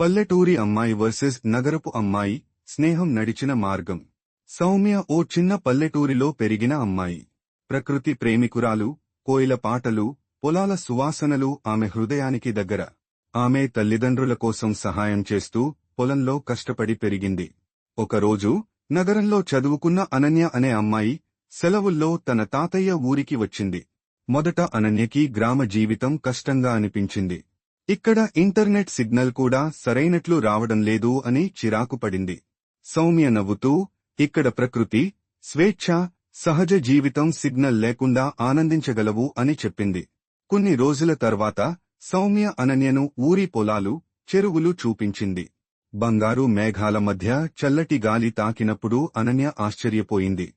పల్లెటూరి అమ్మాయి వర్సెస్ నగరపు అమ్మాయి స్నేహం నడిచిన మార్గం. సౌమ్య ఓ చిన్న పల్లెటూరిలో పెరిగిన అమ్మాయి. ప్రకృతి ప్రేమికురాలు కోయిల పాటలు పొలాల సువాసనలు ఆమె హృదయానికి దగ్గర. ఆమె తల్లిదండ్రుల కోసం సహాయం చేస్తూ పొలంలో కష్టపడి పెరిగింది. ఒకరోజు నగరంలో చదువుకున్న అనన్య అనే అమ్మాయి సెలవుల్లో తన తాతయ్య ఊరికి వచ్చింది. మొదట అనన్యకి గ్రామ జీవితం కష్టంగా అనిపించింది. ఇక్కడ ఇంటర్నెట్ సిగ్నల్ కూడా సరైనట్లు రావడం లేదు అని చిరాకు పడింది. సౌమ్య నవ్వుతూ ఇక్కడ ప్రకృతి స్వేచ్ఛ సహజ జీవితం సిగ్నల్ లేకుండా ఆనందించగలవు అని చెప్పింది. కొన్ని రోజుల తర్వాత సౌమ్య అనన్యను ఊరి పొలాలు చెరువులు చూపించింది. బంగారు మేఘాల మధ్య చల్లటి గాలి తాకినప్పుడు అనన్య ఆశ్చర్యపోయింది.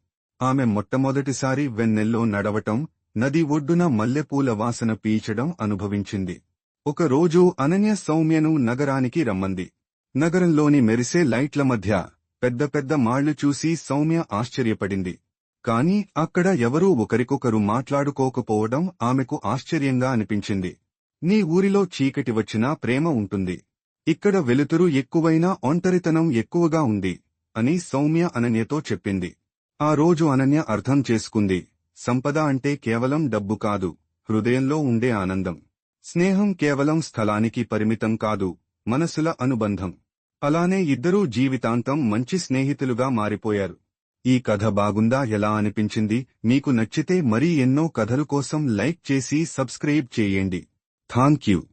ఆమె మొట్టమొదటిసారి వెన్నెల్లో నడవటం నది ఒడ్డున మల్లెపూల వాసన పీల్చడం అనుభవించింది. ఒక రోజు అనన్య సౌమ్యను నగరానికి రమ్మంది. నగరంలోని మెరిసే లైట్ల మధ్య పెద్ద పెద్ద మాళ్ళు చూసి సౌమ్య ఆశ్చర్యపడింది. కాని అక్కడ ఎవరూ ఒకరికొకరు మాట్లాడుకోకపోవడం ఆమెకు ఆశ్చర్యంగా అనిపించింది. నీ ఊరిలో చీకటి వచ్చినా ప్రేమ ఉంటుంది. ఇక్కడ వెలుతురు ఎక్కువైనా ఒంటరితనం ఎక్కువగా ఉంది అని సౌమ్య అనన్యతో చెప్పింది. ఆ రోజు అనన్య అర్థం చేసుకుంది. సంపద అంటే కేవలం డబ్బు కాదు హృదయంలో ఉండే ఆనందం. స్నేహం కేవలం స్థలానికి పరిమితం కాదు మనసుల అనుబంధం. అలానే ఇద్దరూ జీవితాంతం మంచి స్నేహితులుగా మారిపోయారు. ఈ కథ బాగుందా ఎలా అనిపించింది? మీకు నచ్చితే మరీ ఎన్నో కథలు కోసం లైక్ చేసి సబ్స్క్రైబ్ చేయండి. థాంక్యూ.